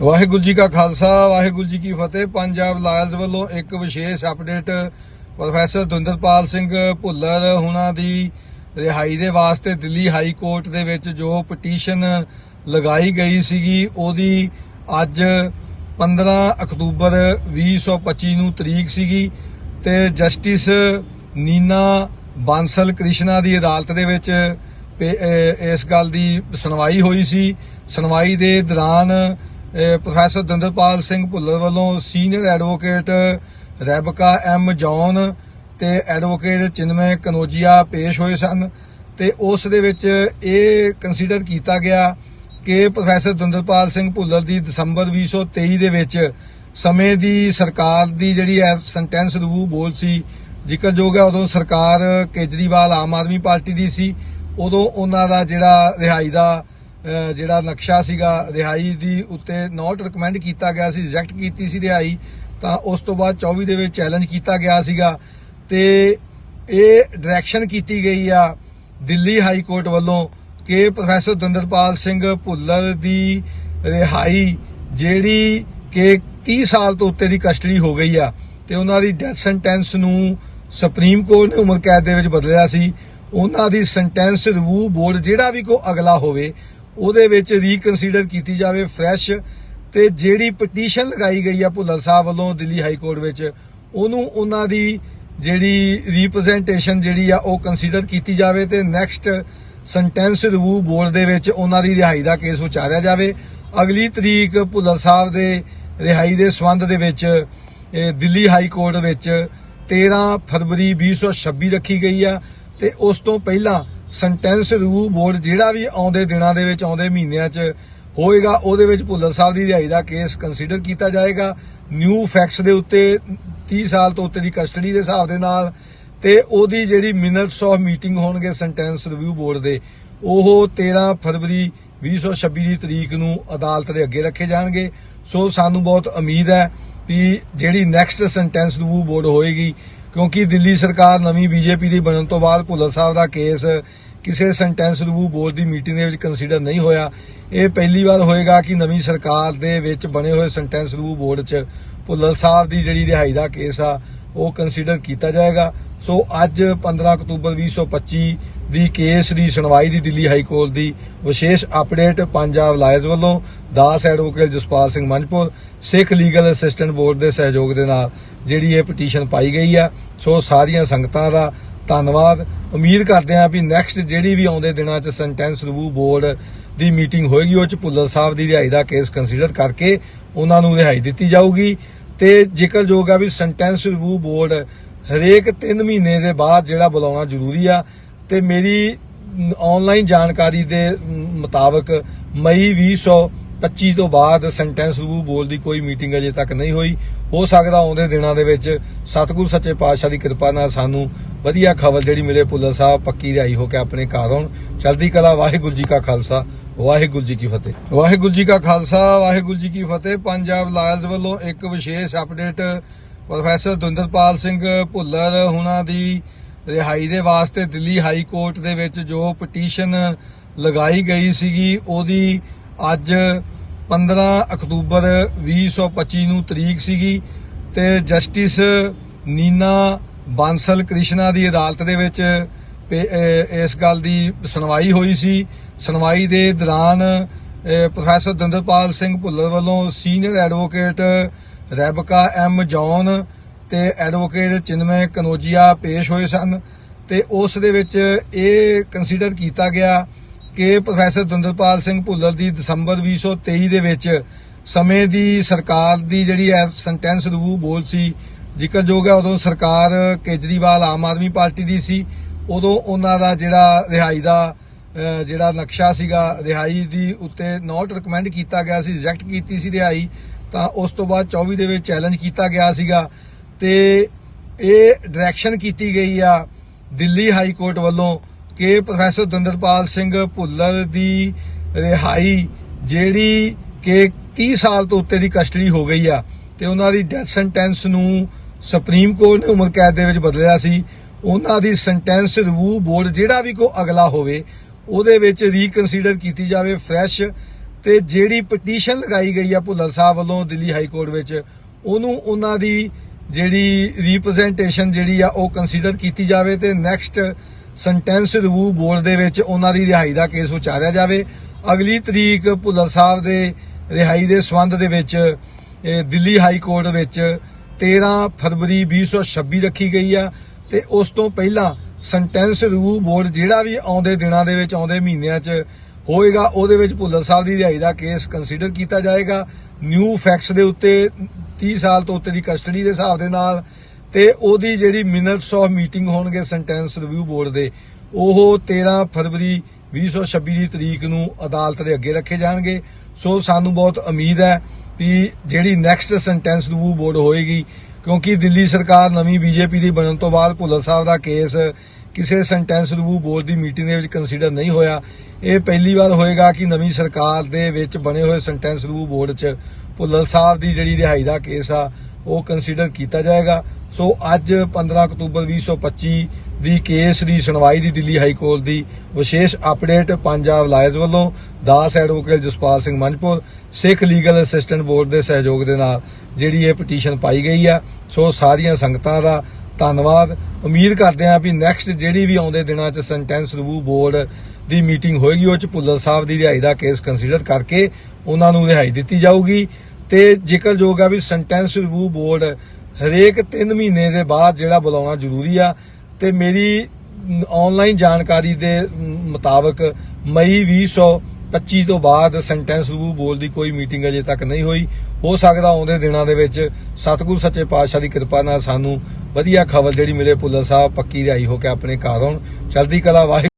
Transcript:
ਵਾਹਿਗੁਰੂ ਜੀ ਕਾ ਖਾਲਸਾ, ਵਾਹਿਗੁਰੂ ਜੀ ਕੀ ਫਤਿਹ। ਪੰਜਾਬ ਲਾਇਲਸ ਵੱਲੋਂ ਇੱਕ ਵਿਸ਼ੇਸ਼ ਅਪਡੇਟ ਪ੍ਰੋਫੈਸਰ ਦੁੰਦਰਪਾਲ ਸਿੰਘ ਭੁੱਲਰ ਹੁਣਾਂ ਦੀ ਰਿਹਾਈ ਦੇ ਵਾਸਤੇ ਦਿੱਲੀ ਹਾਈ ਕੋਰਟ ਦੇ ਵਿੱਚ ਜੋ ਪਟੀਸ਼ਨ ਲਗਾਈ ਗਈ ਸੀਗੀ, ਉਹਦੀ ਅੱਜ 15 ਅਕਤੂਬਰ 2025 ਨੂੰ ਤਰੀਕ ਸੀਗੀ ਤੇ ਜਸਟਿਸ ਨੀਨਾ ਬਾਂਸਲ ਕ੍ਰਿਸ਼ਨਾ ਦੀ ਅਦਾਲਤ ਦੇ ਵਿੱਚ ਪੇ- ਇਸ ਗੱਲ ਦੀ ਸੁਣਵਾਈ ਹੋਈ ਸੀ। ਸੁਣਵਾਈ ਦੇ ਦੌਰਾਨ ਪ੍ਰੋਫੈਸਰ ਦੰਦਰਪਾਲ ਸਿੰਘ ਭੁੱਲਰ ਵੱਲੋਂ senior advocate Rebecca M John ਤੇ ਐਡਵੋਕੇਟ ਚਿਨਮੈ ਕਨੋਜੀਆ ਪੇਸ਼ ਹੋਏ ਸਨ ਤੇ ਉਸ ਦੇ ਵਿੱਚ ਇਹ ਕੰਸੀਡਰ ਕੀਤਾ ਗਿਆ ਕਿ ਪ੍ਰੋਫੈਸਰ ਦੰਦਰਪਾਲ ਸਿੰਘ ਭੁੱਲਰ ਦੀ ਦਸੰਬਰ 2023 ਦੇ ਵਿੱਚ ਸਮੇਂ ਦੀ ਸਰਕਾਰ ਦੀ ਜਿਹੜੀ ਸੈਂਟੈਂਸ ਰਿਵਿਊ ਬੋਲ ਸੀ, ਜ਼ਿਕਰਯੋਗ ਹੈ ਉਦੋਂ ਸਰਕਾਰ ਕੇਜਰੀਵਾਲ ਆਮ ਆਦਮੀ ਪਾਰਟੀ ਦੀ ਸੀ, ਉਦੋਂ ਉਹਨਾਂ ਦਾ ਜਿਹੜਾ ਰਿਹਾਈ ਦਾ ਜਿਹੜਾ ਨਕਸ਼ਾ ਸੀਗਾ ਰਿਹਾਈ ਦੀ ਉੱਤੇ ਨਾਟ ਰეკਮੈਂਡ ਕੀਤਾ ਗਿਆ ਸੀ ਰਿਜੈਕਟ ਕੀਤੀ ਸੀ ਰਿਹਾਈ, ਤਾਂ ਉਸ ਤੋਂ ਬਾਅਦ 24 ਦੇ ਵਿੱਚ ਚੈਲੰਜ ਕੀਤਾ ਗਿਆ ਸੀਗਾ। ਤੇ ਇਹ ਡਾਇਰੈਕਸ਼ਨ ਕੀਤੀ ਗਈ ਆ ਦਿੱਲੀ ਹਾਈ ਕੋਰਟ ਵੱਲੋਂ ਕਿ ਪ੍ਰੋਫੈਸਰ ਦੰਦਰਪਾਲ ਸਿੰਘ ਭੁੱਲਰ ਦੀ ਰਿਹਾਈ, ਜਿਹੜੀ ਕਿ 30 ਸਾਲ ਤੋਂ ਉੱਤੇ ਦੀ ਕਸਟਡੀ ਹੋ ਗਈ ਆ, ਤੇ ਉਹਨਾਂ ਦੀ ਡੈਥ ਸੈਂਟੈਂਸ ਨੂੰ ਸੁਪਰੀਮ ਕੋਰਟ ਨੇ ਉਮਰ ਕੈਦ ਦੇ ਵਿੱਚ ਬਦਲਿਆ ਸੀ। ਉਹਨਾਂ ਦੀ ਸੈਂਟੈਂਸ ਰਿਵਿਊ ਬੋਰਡ ਜਿਹੜਾ ਵੀ ਕੋ ਅਗਲਾ ਹੋਵੇ ਉਹਦੇ ਵਿੱਚ ਰੀਕਨਸੀਡਰ ਕੀਤੀ ਜਾਵੇ ਫਰੈਸ਼ ਤੇ ਜਿਹੜੀ ਪਟੀਸ਼ਨ ਲਗਾਈ ਗਈ ਆ ਭੁੱਲਰ ਸਾਹਿਬ ਵੱਲੋਂ ਦਿੱਲੀ ਹਾਈ ਕੋਰਟ ਵਿੱਚ, ਉਹਨੂੰ ਉਹਨਾਂ ਦੀ ਜਿਹੜੀ ਰਿਪਰੈਜ਼ੈਂਟੇਸ਼ਨ ਜਿਹੜੀ ਆ ਉਹ ਕੰਸੀਡਰ ਕੀਤੀ ਜਾਵੇ ਤੇ ਨੈਕਸਟ ਸੈਂਟੈਂਸ ਰਿਵਿਊ ਬੋਰਡ ਦੇ ਵਿੱਚ ਉਹਨਾਂ ਦੀ ਰਿਹਾਈ ਦਾ ਕੇਸ ਉਚਾਰਿਆ ਜਾਵੇ। ਅਗਲੀ ਤਰੀਕ ਭੁੱਲਰ ਸਾਹਿਬ ਦੇ ਰਿਹਾਈ ਦੇ ਸਬੰਧ ਦੇ ਵਿੱਚ ਦਿੱਲੀ ਹਾਈ ਕੋਰਟ ਵਿੱਚ 13 ਫਰਵਰੀ 2026 ਰੱਖੀ ਗਈ ਆ ਤੇ ਉਸ ਤੋਂ ਪਹਿਲਾਂ ਸੈਂਟੈਂਸ ਰਿਵਿਊ ਬੋਰਡ ਜਿਹੜਾ ਵੀ ਆਉਂਦੇ ਦਿਨਾਂ ਦੇ ਵਿੱਚ, ਆਉਂਦੇ ਮਹੀਨਿਆਂ 'ਚ ਹੋਏਗਾ, ਉਹਦੇ ਵਿੱਚ ਭੁੱਲਰ ਸਾਹਿਬ ਦੀ ਰਿਹਾਈ ਦਾ ਕੇਸ ਕੰਸੀਡਰ ਕੀਤਾ ਜਾਏਗਾ। ਨਿਊ ਫੈਕਟਸ ਦੇ ਉੱਤੇ 30 ਸਾਲ ਤੋਂ ਉੱਤੇ ਦੀ ਕਸਟਡੀ ਦੇ ਹਿਸਾਬ ਦੇ ਨਾਲ ਤੇ ਉਹਦੀ ਜਿਹੜੀ ਮਿਨਟਸ ਆਫ ਮੀਟਿੰਗ ਹੋਣਗੇ ਸੈਂਟੈਂਸ ਰਿਵਿਊ ਬੋਰਡ ਦੇ, ਉਹ 13 ਫਰਵਰੀ 2026 ਦੀ ਤਰੀਕ ਨੂੰ ਅਦਾਲਤ ਦੇ ਅੱਗੇ ਰੱਖੇ ਜਾਣਗੇ। ਸੋ ਸਾਨੂੰ ਬਹੁਤ ਉਮੀਦ ਹੈ ਕਿ ਜਿਹੜੀ ਨੈਕਸਟ ਸੈਂਟੈਂਸ ਰਿਵਿਊ ਬੋਰਡ ਹੋਏਗੀ, ਕਿਉਂਕਿ ਦਿੱਲੀ ਸਰਕਾਰ ਨਵੀਂ ਬੀਜੇਪੀ ਦੀ ਬਣਨ ਤੋਂ ਬਾਅਦ ਭੁੱਲਰ ਸਾਹਿਬ ਦਾ ਕੇਸ ਕਿਸੇ ਸੈਂਟੈਂਸ ਰਿਵਿਊ ਬੋਰਡ ਦੀ ਮੀਟਿੰਗ ਦੇ ਵਿੱਚ ਕੰਸੀਡਰ ਨਹੀਂ ਹੋਇਆ। ਇਹ ਪਹਿਲੀ ਵਾਰ ਹੋਏਗਾ ਕਿ ਨਵੀਂ ਸਰਕਾਰ ਦੇ ਵਿੱਚ ਬਣੇ ਹੋਏ ਸੈਂਟੈਂਸ ਰਿਵਿਊ ਬੋਰਡ 'ਚ ਭੁੱਲਰ ਸਾਹਿਬ ਦੀ ਜਿਹੜੀ ਰਿਹਾਈ ਦਾ ਕੇਸ ਆ ਉਹ ਕੰਸੀਡਰ ਕੀਤਾ ਜਾਏਗਾ। ਸੋ ਅੱਜ 15 ਅਕਤੂਬਰ 2025 ਦੀ ਕੇਸ ਦੀ ਸੁਣਵਾਈ ਦੀ ਦਿੱਲੀ ਹਾਈ ਕੋਰਟ ਦੀ ਵਿਸ਼ੇਸ਼ ਅਪਡੇਟ ਪੰਜਾਬ ਲਾਇਰਸ ਵੱਲੋਂ, ਦਾਸ advocate Jaspal Singh Manjhpur, Sikh legal assistant board ਦੇ ਸਹਿਯੋਗ ਦੇ ਨਾਲ ਜਿਹੜੀ ਇਹ ਪਟੀਸ਼ਨ ਪਾਈ ਗਈ ਆ। ਸੋ ਸਾਰੀਆਂ ਸੰਗਤਾਂ ਦਾ ਧੰਨਵਾਦ। ਉਮੀਦ ਕਰਦੇ ਹਾਂ ਵੀ ਨੈਕਸਟ ਜਿਹੜੀ ਵੀ ਆਉਂਦੇ ਦਿਨਾਂ 'ਚ ਸੈਂਟੈਂਸ ਰਿਵਿਊ ਬੋਰਡ ਦੀ ਮੀਟਿੰਗ ਹੋਏਗੀ, ਉਹ 'ਚ ਭੁੱਲਰ ਸਾਹਿਬ ਦੀ ਰਿਹਾਈ ਦਾ ਕੇਸ ਕੰਸੀਡਰ ਕਰਕੇ ਉਹਨਾਂ ਨੂੰ ਰਿਹਾਈ ਦਿੱਤੀ ਜਾਊਗੀ। ਤੇ ਜ਼ਿਕਰਯੋਗ ਆ ਵੀ ਸੈਂਟੈਂਸ ਰਿਵਿਊ ਬੋਰਡ ਹਰੇਕ 3 ਮਹੀਨੇ ਦੇ ਬਾਅਦ ਜਿਹੜਾ ਬੁਲਾਉਣਾ ਜ਼ਰੂਰੀ ਆ ਤੇ ਮੇਰੀ ਆਨਲਾਈਨ ਜਾਣਕਾਰੀ ਦੇ ਮੁਤਾਬਕ ਮਈ 2025 ਤੋਂ ਬਾਅਦ ਸੈਂਟੈਂਸ ਰਿਵਿਊ ਬੋਰਡ ਦੀ ਕੋਈ ਮੀਟਿੰਗ ਅਜੇ ਤੱਕ ਨਹੀਂ ਹੋਈ। ਹੋ ਸਕਦਾ ਆਉਂਦੇ ਦਿਨਾਂ ਦੇ ਵਿੱਚ ਸਤਿਗੁਰ ਸੱਚੇ ਪਾਤਸ਼ਾਹ ਦੀ ਕਿਰਪਾ ਨਾਲ ਸਾਨੂੰ ਵਧੀਆ ਖਬਰ ਜਿਹੜੀ ਮਿਲੇ ਭੁੱਲਰ ਸਾਹਿਬ, ਪੱਕੀ ਰਿਹਾਈ ਹੋ ਕੇ ਆਪਣੇ ਘਰ ਆਉਣ। ਚੜ੍ਹਦੀ ਕਲਾ, ਵਾਹਿਗੁਰੂ ਜੀ ਕਾ ਖਾਲਸਾ, ਵਾਹਿਗੁਰੂ ਜੀ ਕੀ ਫਤਿਹ। ਵਾਹਿਗੁਰੂ ਜੀ ਕਾ ਖਾਲਸਾ, ਵਾਹਿਗੁਰੂ ਜੀ ਕੀ ਫਤਿਹ। ਪੰਜਾਬ ਲਾਇਲਸ ਵੱਲੋਂ ਇੱਕ ਵਿਸ਼ੇਸ਼ ਅਪਡੇਟ ਪ੍ਰੋਫੈਸਰ ਦੁੰਦਰਪਾਲ ਸਿੰਘ ਭੁੱਲਰ ਹੁਣਾਂ ਦੀ ਰਿਹਾਈ ਦੇ ਵਾਸਤੇ ਦਿੱਲੀ ਹਾਈ ਕੋਰਟ ਦੇ ਵਿੱਚ ਜੋ ਪਟੀਸ਼ਨ ਲਗਾਈ ਗਈ ਸੀਗੀ, ਉਹਦੀ ਅੱਜ 15 ਅਕਤੂਬਰ 2025 ਨੂੰ ਤਰੀਕ ਸੀਗੀ ਤੇ ਜਸਟਿਸ ਨੀਨਾ ਬਾਂਸਲ ਕ੍ਰਿਸ਼ਨਾ ਦੀ ਅਦਾਲਤ ਦੇ ਵਿੱਚ ਪੇ- ਇਸ ਗੱਲ ਦੀ ਸੁਣਵਾਈ ਹੋਈ ਸੀ। ਸੁਣਵਾਈ ਦੇ ਦੌਰਾਨ ਪ੍ਰੋਫੈਸਰ ਦੰਦਰਪਾਲ ਸਿੰਘ ਭੁੱਲਰ ਵੱਲੋਂ senior advocate Rebecca M John ਤੇ ਐਡਵੋਕੇਟ ਚਿਨਮੈ ਕਨੋਜੀਆ ਪੇਸ਼ ਹੋਏ ਸਨ ਤੇ ਉਸ ਦੇ ਵਿੱਚ ਇਹ ਕੰਸੀਡਰ ਕੀਤਾ ਗਿਆ ਕਿ ਪ੍ਰੋਫੈਸਰ ਦੰਦਰਪਾਲ ਸਿੰਘ ਭੁੱਲਰ ਦੀ ਦਸੰਬਰ 2023 ਦੇ ਵਿੱਚ ਸਮੇਂ ਦੀ ਸਰਕਾਰ ਦੀ ਜਿਹੜੀ ਸੈਂਟੈਂਸ ਰਿਵਿਊ ਬੋਲ ਸੀ, ਜ਼ਿਕਰਯੋਗ ਹੈ ਉਦੋਂ ਸਰਕਾਰ ਕੇਜਰੀਵਾਲ ਆਮ ਆਦਮੀ ਪਾਰਟੀ ਦੀ ਸੀ, ਉਦੋਂ ਉਹਨਾਂ ਦਾ ਜਿਹੜਾ ਰਿਹਾਈ ਦਾ ਜਿਹੜਾ ਨਕਸ਼ਾ ਸੀਗਾ, ਰਿਹਾਈ ਦੀ ਉੱਤੇ ਨਾਟ ਰეკਮੈਂਡ ਕੀਤਾ ਗਿਆ ਸੀ ਰਿਜੈਕਟ ਕੀਤੀ ਸੀ ਰਿਹਾਈ, ਤਾਂ ਉਸ ਤੋਂ ਬਾਅਦ 24 ਦੇ ਵਿੱਚ ਚੈਲੰਜ ਕੀਤਾ ਗਿਆ ਸੀਗਾ ਤੇ ਇਹ ਡਾਇਰੈਕਸ਼ਨ ਕੀਤੀ ਗਈ ਆ ਦਿੱਲੀ ਹਾਈ ਕੋਰਟ ਵੱਲੋਂ ਕਿ ਪ੍ਰੋਫੈਸਰ ਦੰਦਰਪਾਲ ਸਿੰਘ ਭੁੱਲਰ ਦੀ ਰਿਹਾਈ, ਜਿਹੜੀ ਕਿ 30 ਸਾਲ ਤੋਂ ਉੱਤੇ ਦੀ ਕਸਟਡੀ ਹੋ ਗਈ ਆ, ਤੇ ਉਹਨਾਂ ਦੀ ਡੈਥ ਸੈਂਟੈਂਸ ਨੂੰ ਸੁਪਰੀਮ ਕੋਰਟ ਨੇ ਉਮਰ ਕੈਦ ਦੇ ਵਿੱਚ ਬਦਲਿਆ ਸੀ। ਉਹਨਾਂ ਦੀ ਸੈਂਟੈਂਸ ਰਿਵਿਊ ਬੋਰਡ ਜਿਹੜਾ ਵੀ ਕੋ ਅਗਲਾ ਹੋਵੇ, ਉਹਦੇ ਵਿੱਚ ਰੀਕਨਸੀਡਰ ਕੀਤੀ ਜਾਵੇ ਫਰੈਸ਼ ਤੇ ਜਿਹੜੀ ਪਟੀਸ਼ਨ ਲਗਾਈ ਗਈ ਆ ਭੁੱਲਰ ਸਾਹਿਬ ਵੱਲੋਂ ਦਿੱਲੀ ਹਾਈ ਕੋਰਟ ਵਿੱਚ, ਉਹਨੂੰ ਉਹਨਾਂ ਦੀ ਜਿਹੜੀ ਰਿਪਰੈਜ਼ੈਂਟੇਸ਼ਨ ਜਿਹੜੀ ਆ ਉਹ ਕੰਸੀਡਰ ਕੀਤੀ ਜਾਵੇ ਤੇ ਨੈਕਸਟ ਸੈਂਟੈਂਸ ਰਿਵਿਊ ਬੋਰਡ ਦੇ ਵਿੱਚ ਉਹਨਾਂ ਦੀ ਰਿਹਾਈ ਦਾ ਕੇਸ ਉਚਾਰਿਆ ਜਾਵੇ। ਅਗਲੀ ਤਰੀਕ ਭੁੱਲਰ ਸਾਹਿਬ ਦੇ ਰਿਹਾਈ ਦੇ ਸਬੰਧ ਦੇ ਵਿੱਚ ਦਿੱਲੀ ਹਾਈ ਕੋਰਟ ਵਿੱਚ 13 ਫਰਵਰੀ 2026 ਰੱਖੀ ਗਈ ਆ ਤੇ ਉਸ ਤੋਂ ਪਹਿਲਾਂ ਸੈਂਟੈਂਸ ਰਿਵਿਊ ਬੋਰਡ ਜਿਹੜਾ ਵੀ ਆਉਂਦੇ ਦਿਨਾਂ ਦੇ ਵਿੱਚ, ਆਉਂਦੇ ਮਹੀਨਿਆਂ 'ਚ ਹੋਏਗਾ, ਉਹਦੇ ਵਿੱਚ ਭੁੱਲਰ ਸਾਹਿਬ ਦੀ ਰਿਹਾਈ ਦਾ ਕੇਸ ਕੰਸੀਡਰ ਕੀਤਾ ਜਾਏਗਾ। ਨਿਊ ਫੈਕਟਸ ਦੇ ਉੱਤੇ 30 ਸਾਲ ਤੋਂ ਉੱਤੇ ਦੀ ਕਸਟਡੀ ਦੇ ਹਿਸਾਬ ਦੇ ਨਾਲ ਤੇ ਉਹਦੀ ਜਿਹੜੀ ਮਿਨਟਸ ਆਫ ਮੀਟਿੰਗ ਹੋਣਗੇ ਸੈਂਟੈਂਸ ਰਿਵਿਊ ਬੋਰਡ ਦੇ, ਉਹ 13 ਫਰਵਰੀ 2026 ਦੀ ਤਰੀਕ ਨੂੰ ਅਦਾਲਤ ਦੇ ਅੱਗੇ ਰੱਖੇ ਜਾਣਗੇ। ਸੋ ਸਾਨੂੰ ਬਹੁਤ ਉਮੀਦ ਹੈ ਕਿ ਜਿਹੜੀ ਨੈਕਸਟ ਸੈਂਟੈਂਸ ਰਿਵਿਊ ਬੋਰਡ ਹੋਏਗੀ, ਕਿਉਂਕਿ ਦਿੱਲੀ ਸਰਕਾਰ ਨਵੀਂ ਬੀਜੇਪੀ ਦੀ ਬਣਨ ਤੋਂ ਬਾਅਦ ਭੁੱਲਰ ਸਾਹਿਬ ਦਾ ਕੇਸ ਕਿਸੇ ਸੈਂਟੈਂਸ ਰਿਵਿਊ ਬੋਰਡ ਦੀ ਮੀਟਿੰਗ ਦੇ ਵਿੱਚ ਕੰਸੀਡਰ ਨਹੀਂ ਹੋਇਆ। ਇਹ ਪਹਿਲੀ ਵਾਰ ਹੋਏਗਾ ਕਿ ਨਵੀਂ ਸਰਕਾਰ ਦੇ ਵਿੱਚ ਬਣੇ ਹੋਏ ਸੈਂਟੈਂਸ ਰਿਵਿਊ ਬੋਰਡ 'ਚ ਭੁੱਲਰ ਸਾਹਿਬ ਦੀ ਜਿਹੜੀ ਰਿਹਾਈ ਦਾ ਕੇਸ ਆ ਉਹ ਕੰਸੀਡਰ ਕੀਤਾ ਜਾਏਗਾ। ਸੋ ਅੱਜ 15 ਅਕਤੂਬਰ 2025 ਦੀ ਕੇਸ ਦੀ ਸੁਣਵਾਈ ਦੀ ਦਿੱਲੀ ਹਾਈ ਕੋਰਟ ਦੀ ਵਿਸ਼ੇਸ਼ ਅਪਡੇਟ ਪੰਜਾਬ ਲਾਇਰਸ ਵੱਲੋਂ। ਦਾਸ advocate Jaspal Singh Manjhpur, Sikh legal assistant board ਦੇ ਸਹਿਯੋਗ ਦੇ ਨਾਲ ਜਿਹੜੀ ਇਹ ਪਟੀਸ਼ਨ ਪਾਈ ਗਈ ਆ। ਸੋ ਸਾਰੀਆਂ ਸੰਗਤਾਂ ਦਾ ਧੰਨਵਾਦ। ਉਮੀਦ ਕਰਦੇ ਹਾਂ ਵੀ ਨੈਕਸਟ ਜਿਹੜੀ ਵੀ ਆਉਂਦੇ ਦਿਨਾਂ 'ਚ ਸੈਂਟੈਂਸ ਰਿਵਿਊ ਬੋਰਡ ਦੀ ਮੀਟਿੰਗ ਹੋਏਗੀ, ਉਹ 'ਚ ਭੁੱਲਰ ਸਾਹਿਬ ਦੀ ਰਿਹਾਈ ਦਾ ਕੇਸ ਕੰਸੀਡਰ ਕਰਕੇ ਉਹਨਾਂ ਨੂੰ ਰਿਹਾਈ ਦਿੱਤੀ ਜਾਊਗੀ। ਤੇ ਜ਼ਿਕਰਯੋਗ ਆ ਵੀ ਸੈਂਟੈਂਸ ਰਿਵਿਊ ਬੋਰਡ ਹਰੇਕ 3 ਮਹੀਨੇ ਦੇ ਬਾਅਦ ਜਿਹੜਾ ਬੁਲਾਉਣਾ ਜ਼ਰੂਰੀ ਆ ਤੇ ਮੇਰੀ ਆਨਲਾਈਨ ਜਾਣਕਾਰੀ ਦੇ ਮੁਤਾਬਕ ਮਈ 2025 ਤੋਂ ਬਾਅਦ ਸੈਂਟੈਂਸ ਰਿਵਿਊ ਬੋਰਡ ਦੀ ਕੋਈ ਮੀਟਿੰਗ ਅਜੇ ਤੱਕ ਨਹੀਂ ਹੋਈ। ਹੋ ਸਕਦਾ ਆਉਂਦੇ ਦਿਨਾਂ ਦੇ ਵਿੱਚ ਸਤਿਗੁਰ ਸੱਚੇ ਪਾਤਸ਼ਾਹ ਦੀ ਕਿਰਪਾ ਨਾਲ ਸਾਨੂੰ ਵਧੀਆ ਖਬਰ ਜਿਹੜੀ ਮੇਰੇ ਭੁੱਲਰ ਸਾਹਿਬ ਪੱਕੀ ਰਿਹਾਈ ਹੋ ਕੇ ਆਪਣੇ ਘਰ ਆਉਣ। ਚੜ੍ਹਦੀ ਕਲਾ ਵਾਹਿਗੁਰੂ